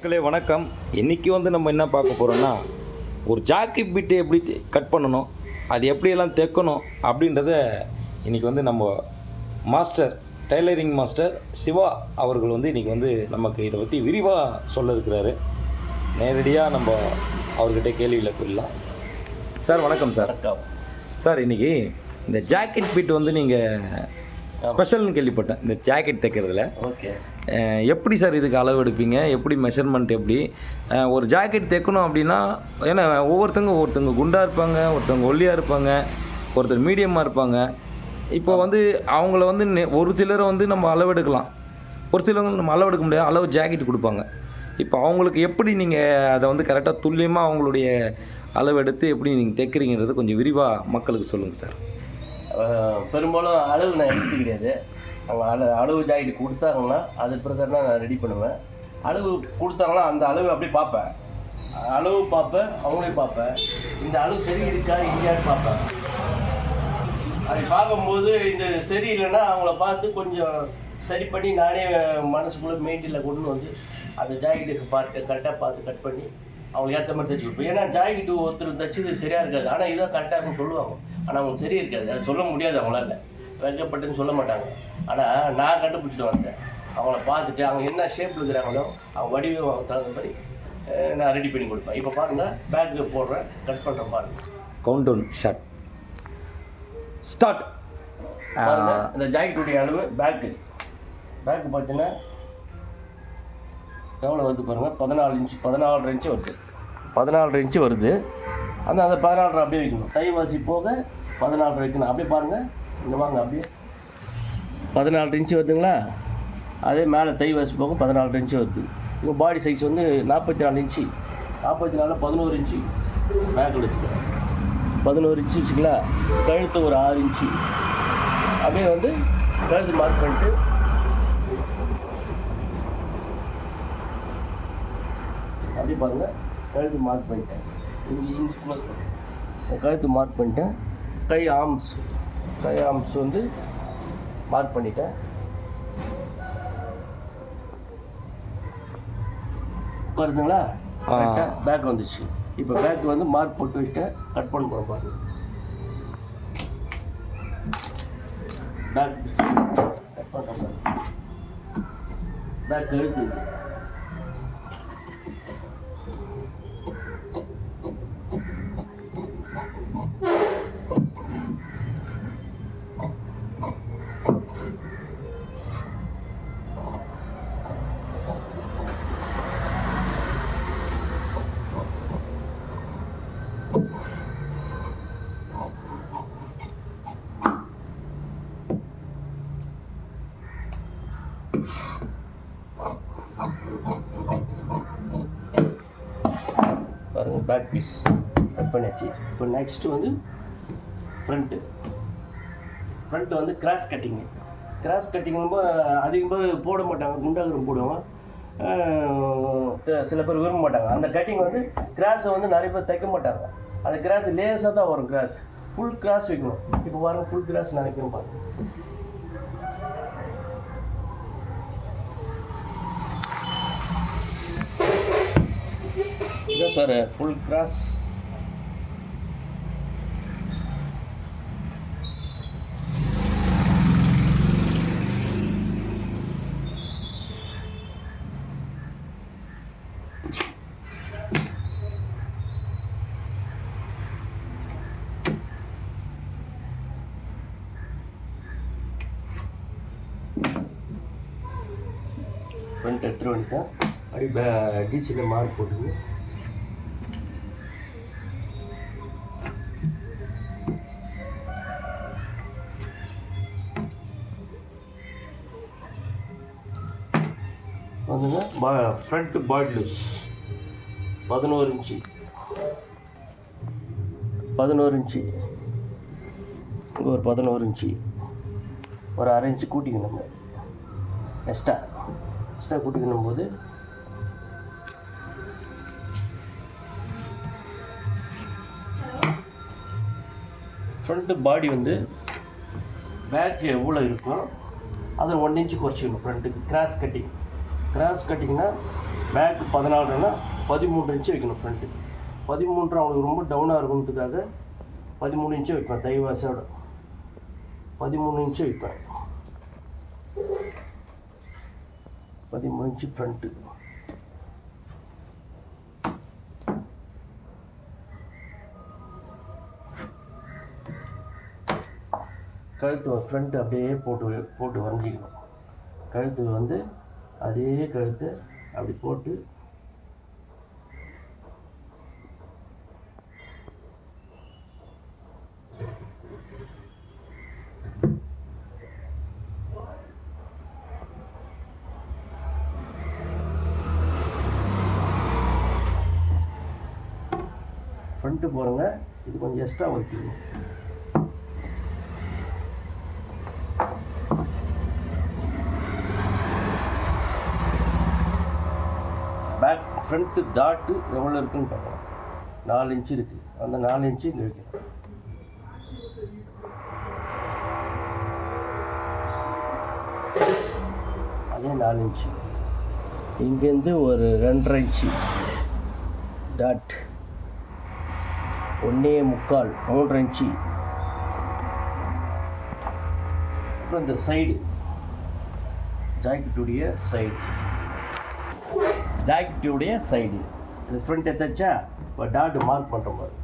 மக்களே வணக்கம். இன்றைக்கி வந்து நம்ம என்ன பார்க்க போகிறோம்னா ஒரு ஜாக்கெட் பிட்டு எப்படி கட் பண்ணணும் அது எப்படியெல்லாம் தைக்கணும் அப்படின்றத இன்றைக்கி வந்து நம்ம மாஸ்டர் டைலரிங் மாஸ்டர் சிவா அவர்கள் வந்து இன்றைக்கி வந்து நமக்கு இதை பற்றி விரிவாக சொல்ல இருக்கிறாரு. நேரடியாக நம்ம அவர்கிட்ட கேள்வியில் போயிடலாம் சார் வணக்கம் சார். சார் இன்றைக்கி இந்த ஜாக்கெட் பிட் வந்து நீங்கள் ஸ்பெஷல்னு கேள்விப்பட்டேன். இந்த ஜாக்கெட் தைக்கிறதுல. ஓகே எப்படி சார் இதுக்கு அளவு எடுப்பீங்க? எப்படி மெஷர்மெண்ட் எப்படி? ஒரு ஜாக்கெட் தைக்கணும் அப்படின்னா ஏன்னா ஒவ்வொருத்தங்க ஒருத்தங்க குண்டாக இருப்பாங்க ஒருத்தவங்க ஒல்லியாக இருப்பாங்க ஒருத்தர் மீடியமாக இருப்பாங்க. இப்போ வந்து அவங்கள வந்து நெ- ஒரு சிலரை வந்து நம்ம அளவு எடுக்கலாம். ஒரு சிலவங்க நம்ம அளவு எடுக்க முடியாது அளவு ஜாக்கெட் கொடுப்பாங்க. இப்போ அவங்களுக்கு எப்படி நீங்கள் அதை வந்து கரெக்டாக துல்லியமாக அவங்களுடைய அளவு எடுத்து எப்படி நீங்கள் தைக்கிறீங்கிறது கொஞ்சம் விரிவாக மக்களுக்கு சொல்லுங்கள் சார் பெரும்பாலும் அளவு நான் எடுத்து கிடையாது. அவங்க அள அளவு ஜாக்கெட் கொடுத்தாங்கன்னா அது பிரகாரம் தான் நான் ரெடி பண்ணுவேன். அளவு கொடுத்தாங்கன்னா அந்த அளவு அப்படியே பார்ப்பேன். அளவு பார்ப்பேன் அவங்களையும் பார்ப்பேன். இந்த அளவு சரி இருக்கா இல்லையான்னு பார்ப்பேன். அதை பார்க்கும்போது இந்த சரி இல்லைன்னா அவங்கள பார்த்து கொஞ்சம் சரி பண்ணி நானே மனசுக்குள்ளே மெயின்டைனில் கொண்டு வந்து அந்த ஜாக்கெட்டுக்கு பார்த்து கரெக்டாக பார்த்து கட் பண்ணி அவங்களுக்கு ஏற்ற மாதிரி தைச்சி கொடுப்பேன் ஏன்னா ஜாக்கெட்டு ஒருத்தர் தைச்சது சரியாக இருக்காது. ஆனால் இதான் கரெக்டாக சொல்லுவாங்க. ஆனால் அவங்களுக்கு சரியா இருக்காது. அது சொல்ல முடியாது அவங்களால. வெக்கப்பட்டுன்னு சொல்ல மாட்டாங்க. ஆனால் நான் கண்டுபிடிச்சிட்டு வந்தேன் அவங்கள பார்த்துட்டு அவங்க என்ன ஷேப்பில் இருக்கிறாங்களோ அவங்க வடிவம் தகுந்த மாதிரி நான் ரெடி பண்ணி கொடுப்பேன். இப்போ பாருங்கள் பேக்கு போடுறேன் கட் பண்ணுறேன் பாருங்கள் கவுண்ட் டவுன் ஷார்ட் ஸ்டார்ட் இந்த ஜாக்கெட்டுடைய அளவு பேக்கு பேக்கு பார்த்தீங்கன்னா எவ்வளோ வருது பாருங்கள் பதினாலு இன்ச்சு பதினாலு இன்ச்சு வருது. பதினாலு இன்ச்சு வருது. அந்த அந்த பதினாலரை அப்படியே வைக்கணும். தைவாசி போக பதினாலரை வைக்கணும். அப்படியே பாருங்கள் இங்கே வாங்க அப்படியே. பதினாலு இன்ச்சு வருதுங்களா? அதே மேலே தைவாசி போக பதினாலு இன்ச்சு வருது. உங்கள் பாடி சைஸ் வந்து நாற்பத்தி நாலு இன்ச்சு நாற்பத்தி நாலு பதினோரு இன்ச்சு மேக்கல் வச்சுக்கலாம் பதினோரு இன்ச்சு வச்சுக்கலாம் கழுத்து ஒரு ஆறு இன்ச்சு அப்படியே வந்து கழுத்து மார்க் பண்ணிட்டு அப்படியே பாருங்க. கழுத்து மார்க் பண்ணிட்டேன். இங்கே இங்கே க்ளோஸ் பண்ணேன் கழுத்து மார்க் பண்ணிட்டேன். கை ஆர்ம்ஸ் கை ஆர்ம்ஸ் வந்து மார்க் பண்ணிட்டேன். பாருங்களா? ஆ. பேக் வந்துச்சு. இப்போ பேக் வந்து மார்க் போட்டு வச்சுட்டேன். கட் பண்ண போகிறோம் பாருங்க. பேக் கட் பண்ணுறேன் பேக் எழுத்து பாருங்கள் பாருங்க பேக் பீஸ் கட் பண்ணியாச்சு. இப்போ நெக்ஸ்ட் வந்து ஃப்ரண்ட்டு ஃப்ரண்ட் வந்து கிராஸ் கட்டிங்கு கிராஸ் கட்டிங் ரொம்ப அதிகமாக போட மாட்டாங்க குண்டாகிரம் போடுவாங்க. சில பேர் விரும்ப மாட்டாங்க. அந்த கட்டிங் வந்து கிராஸை வந்து நிறைய பேர் தைக்க மாட்டாங்க. அந்த கிராஸ் லேசாக தான் வரும் கிராஸ் ஃபுல் கிராஸ் வைக்கணும். இப்போ பாருங்கள் ஃபுல் கிராஸ் நினைக்கிறேன் பாருங்கள் இதான் சார் ஃபுல் கிராஸ் ஃப்ரண்ட் எடுத்துகிட்டு வந்துட்டேன் அப்படி டீச்சில் மார்க் போட்டுங்க பார்த்தீங்கன்னா பா ஃப்ரண்ட் பாடி லூஸ் பதினோரு இன்ச்சு. பதினோரு இன்ச்சு. இங்கே ஒரு பதினோரு இன்ச்சு. ஒரு அரை இன்ச்சு கூட்டிக்கணும் எக்ஸ்ட்ரா எக்ஸ்ட்ரா கூட்டிக்கணும் போது ஃப்ரண்ட்டு பாடி வந்து பேக் எவ்வளோ இருக்கும் அதில் ஒன் இன்ச்சு குறைச்சிக்கணும் ஃப்ரண்ட்டுக்கு கிராஸ் கட்டிங் கிராஸ் கட்டிங்னா பேக் பதினாலுன்னா பதிமூன்று இன்ச்சு வைக்கணும் ஃப்ரண்ட்டு பதிமூன்று அவங்களுக்கு ரொம்ப டவுனாக இருக்கணுன்றதுக்காக பதிமூணு இன்ச்சு வைப்பேன் தைவாசோட. பதிமூணு இன்ச்சு வைப்பேன். பதிமூணு இன்ச்சு ஃப்ரண்ட்டு கழுத்து ஃப்ரண்ட் அப்படியே போட்டு போட்டு வரைஞ்சிக்கணும். கழுத்து வந்து அதே கழுத்தை அப்படி போட்டு ஃப்ரண்ட்டு போகிறோங்க இது கொஞ்சம் எக்ஸ்ட்ரா வைக்கணும் பேக் ஃப்ரண்ட்டு தாட்டு எவ்வளோ இருக்குன்னு பார்க்கலாம். நாலு இன்ச்சு இருக்குது அந்த நாலு இன்ச்சு இங்கே வைக்கணும் அதே நாலு இன்ச்சு இங்கேருந்து ஒரு ரெண்டரை இன்ச்சு டாட் ஒன்றே முக்கால் மூன்றரை இன்ச்சு அப்புறம் இந்த சைடு ஜாக்கெட்டுடைய சைடு ஜாக்கெட்டுடைய சைடு இது ஃப்ரண்ட் எத்தாச்சா இப்போ டாட் மார்க் பண்ணுற மாதிரி.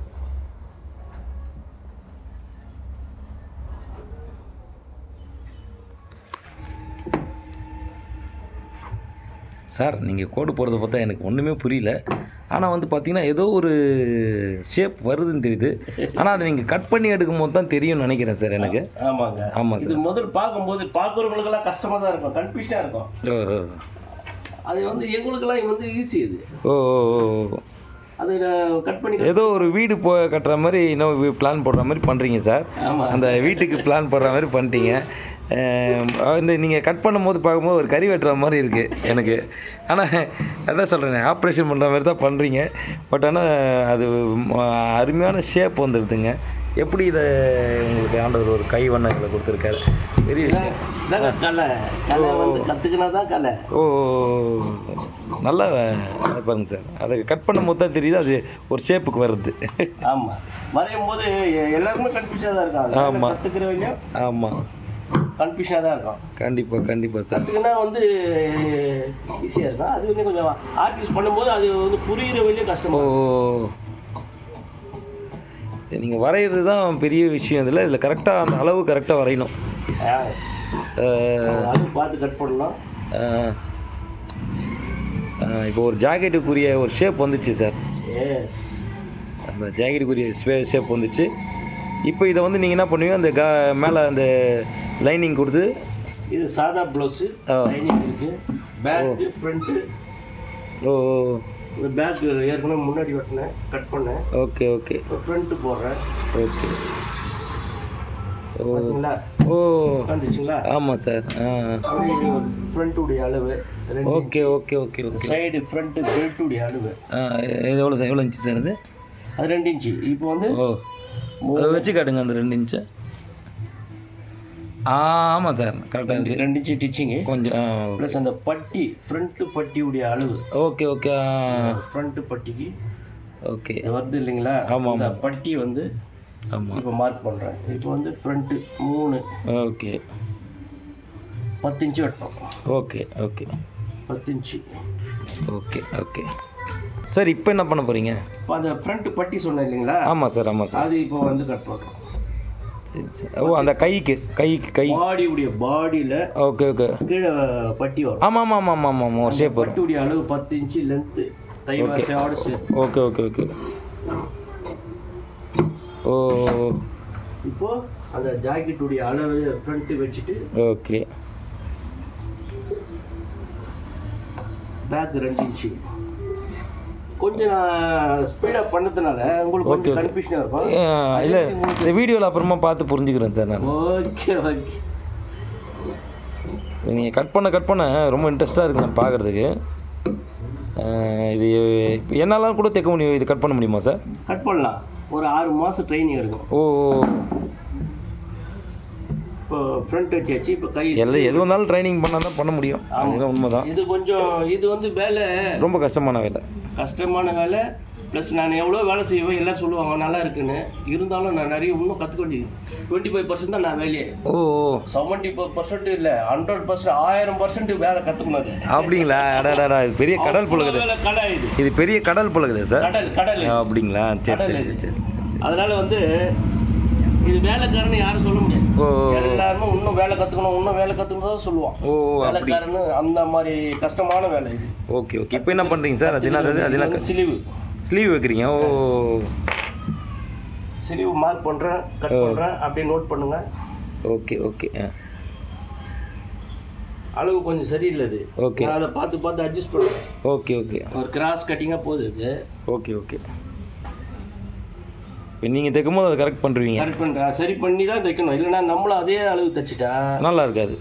சார் நீங்கள் கோடு போடுறத பார்த்தா எனக்கு ஒன்றுமே புரியல. ஆனால் வந்து பார்த்தீங்கன்னா ஏதோ ஒரு ஷேப் வருதுன்னு தெரியுது. ஆனால் அதை நீங்கள் கட் பண்ணி எடுக்கும் போது தான் தெரியும்னு நினைக்கிறேன் சார் எனக்கு. ஆமாங்க. ஆமாம் இது முதல்ல பார்க்கும்போது பார்க்குறவங்களுக்கெல்லாம் கஷ்டமாக தான் இருக்கும். கன்ஃபியூஷனாக இருக்கும். அது வந்து எங்களுக்கெல்லாம் வந்து ஈஸி இது ஓ ஓ, ஓ. அது கட் பண்ணி ஏதோ ஒரு வீடு போ கட்டுற மாதிரி இன்னும் பிளான் போடுற மாதிரி பண்ணுறீங்க சார். அந்த வீட்டுக்கு பிளான் போடுற மாதிரி பண்ணிட்டீங்க. இந்த நீங்கள் கட் பண்ணும்போது பார்க்கும்போது ஒரு கறி வெட்டுற மாதிரி இருக்குது எனக்கு. ஆனால் அதான் சொல்கிறேன் ஆப்ரேஷன் பண்ணுற மாதிரி தான் பண்ணுறீங்க பட் ஆனால் அது அருமையான ஷேப் வந்துடுதுங்க எப்படி இதை உங்களுக்கு ஆண்டவர் ஒரு கை வண்ணங்களை கொடுத்துருக்காரு? பெரிய விஷயம். கலை. கலை வந்து கற்றுக்கினா தான் கலை. ஓ நல்லா பாருங்க சார். அதை கட் பண்ணும்போது தான் தெரியுது அது ஒரு ஷேப்புக்கு வருது. ஆமாம் வரையும் போது எ- எல்லாருக்குமே கன்ஃபியூஷனாக தான் இருக்கும். ஆமா. கற்றுக்கிறவங்க ஆமாம் கன்ஃபியூஷனாக தான் இருக்கும். கண்டிப்பாக கண்டிப்பாக சார். கற்றுக்கினா வந்து ஈஸியாக இருக்கும். அது வந்து கொஞ்சம் ஆர்டிஸ்ட் பண்ணும்போது அது வந்து புரிகிற வழியும் ஓ கஷ்டமாக நீங்கள் வரைகிறது தான் பெரிய விஷயம் இதில். இதில் கரெக்டாக அந்த அளவு கரெக்டாக வரையணும். பார்த்து கட் பண்ணலாம். இப்போ ஒரு ஜாக்கெட்டுக்குரிய ஒரு ஷேப் வந்துச்சு சார் அந்த ஜாக்கெட்டுக்குரிய ஷே ஷேப் வந்துச்சு. இப்போ இதை வந்து நீங்கள் என்ன பண்ணுவீங்க? அந்த கா மேலே அந்த லைனிங் கொடுத்து இது சாதா ப்ளவுஸு. லைனிங் இருக்குது பேக்கு ஃப்ரண்ட்டு ஓ. பேக் ஏற்கனவே முன்னாடி வெட்டினேன் கட் பண்ணேன். Okay okay. ஃப்ரண்ட்டு போடுறேன். ஓகே. ஓ. பார்த்தீங்களா ஓ. வந்துச்சுங்களா ஆமாம் சார் ஃப்ரண்ட்டுடைய அளவு okay okay okay okay side front பெல்ட்டுடைய அளவு. இது எவ்வளோ சார் எவ்வளோ இன்ச்சு சார் அது அது ரெண்டு இன்ச்சு இப்போ வந்து ஓ. வச்சு காட்டுங்க அந்த ரெண்டு இன்ச்சு ஆமாம் சார் கரெக்டாக இருக்குது ரெண்டு இன்ச்சு டிச்சிங்கு கொஞ்சம் ப்ளஸ் அந்த பட்டி ஃப்ரண்ட்டு பட்டியுடைய அளவு. ஓகே ஓகே ஃப்ரண்ட்டு பட்டிக்கு ஓகே. வருது இல்லைங்களா? ஆமா, அந்த பட்டி வந்து ஆமாம் இப்போ மார்க் பண்ணுறேன் இப்போ வந்து ஃப்ரண்ட்டு மூணு. ஓகே. பத்து இன்ச்சு வெட்டணும். Okay okay. பத்து இன்ச்சு. Okay okay. சார் இப்போ என்ன பண்ண போகிறீங்க இப்போ அந்த ஃப்ரண்ட் பட்டி சொன்னேன் இல்லைங்களா? ஆமாம் சார் ஆமாம் சார். அது இப்போ வந்து கட் பண்ணுறோம். சரி சரி ஓ அந்த கைக்கு கைக்கு கை. பாடியுடைய பாடியில் ஓகே ஓகே. கீழே பட்டி வரும். ஆமாம் ஆமாம் ஆமாம் ஆமாம் ஆமாம் ஒரு ஷேப் வரும். பட்டியுடைய அளவு பத்து இன்ச்சு லென்த்து தைவாசையோட சேர்த்து. Okay okay okay. ஓ. இப்போ அந்த ஜாக்கெட்டுடைய அளவு ஃப்ரண்ட்டு வச்சுட்டு ஓகே பேக் ரெண்டு இன்ச்சு. கொஞ்சம் நான் ஸ்பீடாக பண்ணதுனால உங்களுக்கு கொஞ்சம். கன்ஃபியூஷனாக இருக்கும். இல்லை இந்த வீடியோவில் அப்புறமா பார்த்து புரிஞ்சுக்கிறேன் சார் நான். ஓகே ஓகே நீங்கள் கட் பண்ண கட் பண்ண ரொம்ப இன்ட்ரெஸ்ட்டாக இருக்கு நான் பார்க்குறதுக்கு. இது என்னாலும் கூட தைக்க முடியும் இது கட் பண்ண முடியுமா சார்? கட் பண்ணலாம். ஒரு ஆறு மாதம் ட்ரைனிங் எடுக்கும் ஓ. இப்போ ஃப்ரண்ட் வச்சாச்சு இப்போ கை எல்லாம் எது வந்தாலும் ட்ரைனிங் பண்ணால் தான் பண்ண முடியும். அதுதான் உண்மைதான். இது கொஞ்சம் இது வந்து வேலை. ரொம்ப கஷ்டமான வேலை. கஷ்டமான வேலை. ப்ளஸ் நான் எவ்வளோ வேலை செய்வேன் எல்லாம் சொல்லுவாங்க நல்லா இருக்குன்னு. இருந்தாலும் நான் நிறைய இன்னும் கற்றுக்க வேண்டியது டுவெண்ட்டி ஃபைவ் பர்சன்ட் தான் நான் வேலையே. ஓ. செவன்ட்டி ஃபைவ் பர்சன்ட் இல்லை ஹண்ட்ரட் பர்சன்ட் ஆயிரம் பர்சன்ட் வேலை கற்றுக்கணும் அப்படிங்களா? அடாடா இது பெரிய கடல் புழகுது. இது பெரிய கடல் புழகுது சார். கடல் கடல். அப்படிங்களா? சரி சரி சரி சரி. அதனால வந்து இது வேலைக்காரன்னு யாரும் சொல்ல முடியாது ஓ எல்லாருமே இன்னும் வேலை கற்றுக்கணும் இன்னும் வேலை கற்றுக்கணும் தான் சொல்லுவான். ஓ வேலைக்காரன்னு அந்த மாதிரி கஷ்டமான வேலை இது. Okay okay. இப்போ என்ன பண்ணுறீங்க சார்? அது என்னது அது என்ன சிலிவு. ஸ்லீவ் வைக்கிறீங்க. ஓ. சிலிவு மார்க் பண்ணுறேன் கட் பண்ணுறேன் அப்படியே நோட் பண்ணுங்க. ஓகே ஓகே அளவு கொஞ்சம் சரியில்லை ஓகே. அதை பார்த்து பார்த்து அட்ஜஸ்ட் பண்ணுவேன். Okay okay. ஒரு கிராஸ் கட்டிங்காக போகுது இது. Okay okay. நீங்கள் தைக்கும் போது அதை கரெக்ட் பண்ணுறீங்க கரெக்ட் பண்ணுறேன் சரி பண்ணி தான் தைக்கணும் இல்லைன்னா நம்மளும் அதே அளவு தைச்சிட்டா நல்லா இருக்காது.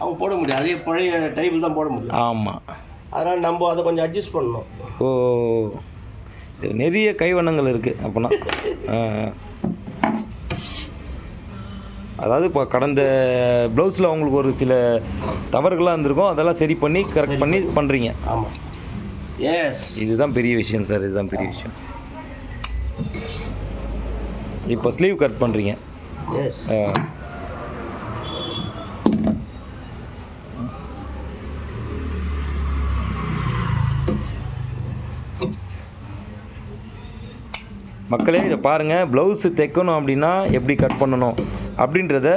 அவன் போட முடியாது. அதே பழைய டைப்பில் தான் போட முடியும். ஆமாம் அதனால் நம்ம அதை கொஞ்சம் அட்ஜஸ்ட் பண்ணணும். ஓ நிறைய கைவண்ணங்கள் இருக்குது ஆ. அதாவது இப்போ கடந்த ப்ளவுஸில் அவங்களுக்கு ஒரு சில தவறுகள்லாம் இருந்திருக்கும். அதெல்லாம் சரி பண்ணி கரெக்ட் பண்ணி பண்ணுறீங்க ஆமாம் எஸ் இதுதான் பெரிய விஷயம் சார். இதுதான் பெரிய விஷயம். இப்போ ஸ்லீவ் கட் பண்ணுறீங்க மக்களே இதை பாருங்கள் ப்ளவுஸு தைக்கணும் அப்படின்னா எப்படி கட் பண்ணணும்? அப்படின்றத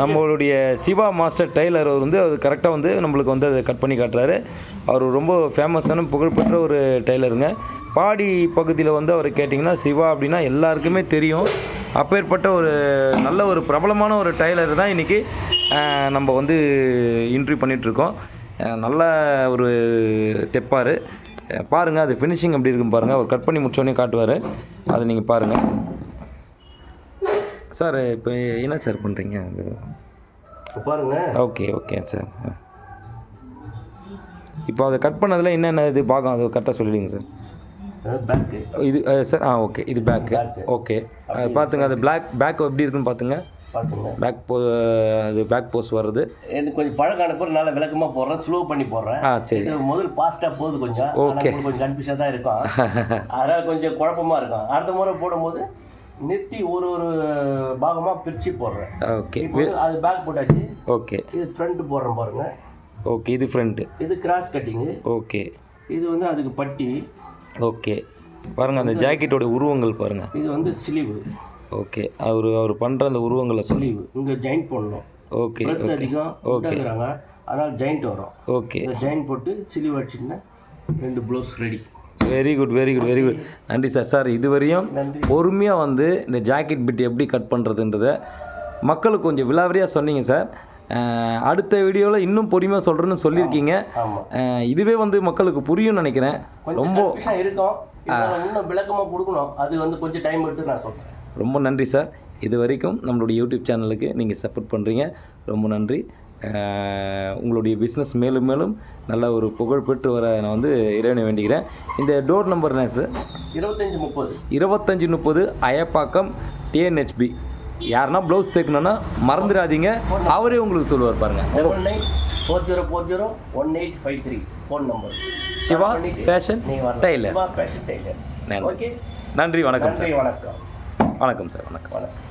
நம்மளுடைய சிவா மாஸ்டர் டெய்லர் அவர் வந்து அது கரெக்டாக வந்து நம்மளுக்கு வந்து அதை கட் பண்ணி காட்டுறாரு. அவர் ரொம்ப ஃபேமஸான புகழ்பெற்ற ஒரு டெய்லருங்க. பாடி பகுதியில் வந்து அவர் கேட்டிங்கன்னா சிவா அப்படின்னா எல்லாருக்குமே தெரியும். அப்பேற்பட்ட ஒரு நல்ல ஒரு பிரபலமான ஒரு டெய்லர் தான் இன்றைக்கி நம்ம வந்து இன்ட்ரிவ் பண்ணிகிட்ருக்கோம் நல்ல ஒரு தெப்பார். பாருங்கள் அது ஃபினிஷிங் எப்படி இருக்கும் பாருங்கள் அவர் கட் பண்ணி முடிச்சோடனே காட்டுவார். அதை நீங்கள் பாருங்கள் சார் இப்போ என்ன சார் பண்ணுறீங்க இப்போ பாருங்க. ஓகே ஓகே சார் இப்போ அதை கட் பண்ணதில் என்னென்ன இது பாகம்? அது கரெக்டாக சொல்லிடுங்க சார் இது சார் ஆ ஓகே இது பேக்கு. ஓகே பார்த்துங்க அது பிளாக் பேக் எப்படி இருக்குன்னு பார்த்துங்க பேக் போ அது பேக் போஸ்ட் வர்றது எனக்கு கொஞ்சம் பழக்கம் அனுப்புற நல்லா விளக்கமாக போடுறேன் ஸ்லோ பண்ணி போடுறேன். ஆ சரி. முதல் ஃபாஸ்ட்டாக போகுது கொஞ்சம். உங்களுக்கு கொஞ்சம் கன்ஃபியூஷனாக தான் இருக்கும். அதனால் கொஞ்சம் குழப்பமா இருக்கும். அடுத்த முறை போடும்போது நிறுத்தி ஒரு ஒரு பாகமாக பிரித்து போடுறேன். ஓகே அது பேக் போட்டாச்சு. ஓகே இது ஃப்ரண்ட் போடுறேன் பாருங்க. ஓகே இது ஃப்ரண்ட்டு இது கிராஸ் கட்டிங்கு ஓகே இது வந்து அதுக்கு பட்டி. ஓகே. பாருங்கள் அந்த ஜாக்கெட்டோட உருவங்கள் பாருங்கள் இது வந்து ஸ்லீவு. ஓகே. அவர் அவர் பண்ணுற அந்த உருவங்களை ஸ்லீவ். இங்கே ஜாயிண்ட் போடணும். ஓகே அதிகம். உண்டாக்குறாங்க அதனால் ஜாயிண்ட் வரும். ஓகே. ஜாயிண்ட் போட்டு ஸ்லீவ் அடிச்சிங்கன்னா ரெண்டு blouse ready very good very good very good நன்றி சார். சார் இதுவரையும் பொறுமையாக வந்து இந்த ஜாக்கெட் பிட் எப்படி கட் பண்ணுறதுன்றத மக்களுக்கு கொஞ்சம் விலாவரியாக சொன்னீங்க சார். அடுத்த வீடியோவில் இன்னும் பொறுமையாக சொல்கிறேன்னு சொல்லியிருக்கீங்க. இதுவே வந்து மக்களுக்கு புரியும்னு நினைக்கிறேன். ரொம்ப இருக்கும். இன்னும் விளக்கமாக கொடுக்கணும். அது வந்து கொஞ்சம் டைம் எடுத்து நான் சொல்கிறேன் ரொம்ப நன்றி சார். இது வரைக்கும் நம்மளுடைய யூடியூப் சேனலுக்கு நீங்கள் சப்போர்ட் பண்ணுறீங்க ரொம்ப நன்றி. உங்களுடைய பிஸ்னஸ் மேலும் மேலும் நல்ல ஒரு புகழ் பெற்று வர நான் வந்து இறைவனை வேண்டிக்கிறேன். இந்த டோர் நம்பர் என்ன சார் இருபத்தஞ்சி முப்பது. இருபத்தஞ்சி முப்பது அயப்பாக்கம் டிஎன்ஹெச்பி யாருன்னா ப்ளவுஸ் தைக்கணுன்னா மறந்துடாதீங்க. அவரே உங்களுக்கு சொல்லுவார் பாருங்க. Double nine four zero four zero one eight five three phone number Siva fashion tailor Siva fashion tailor okay நன்றி வணக்கம் சார். வணக்கம். வணக்கம் சார் வணக்கம். வணக்கம்.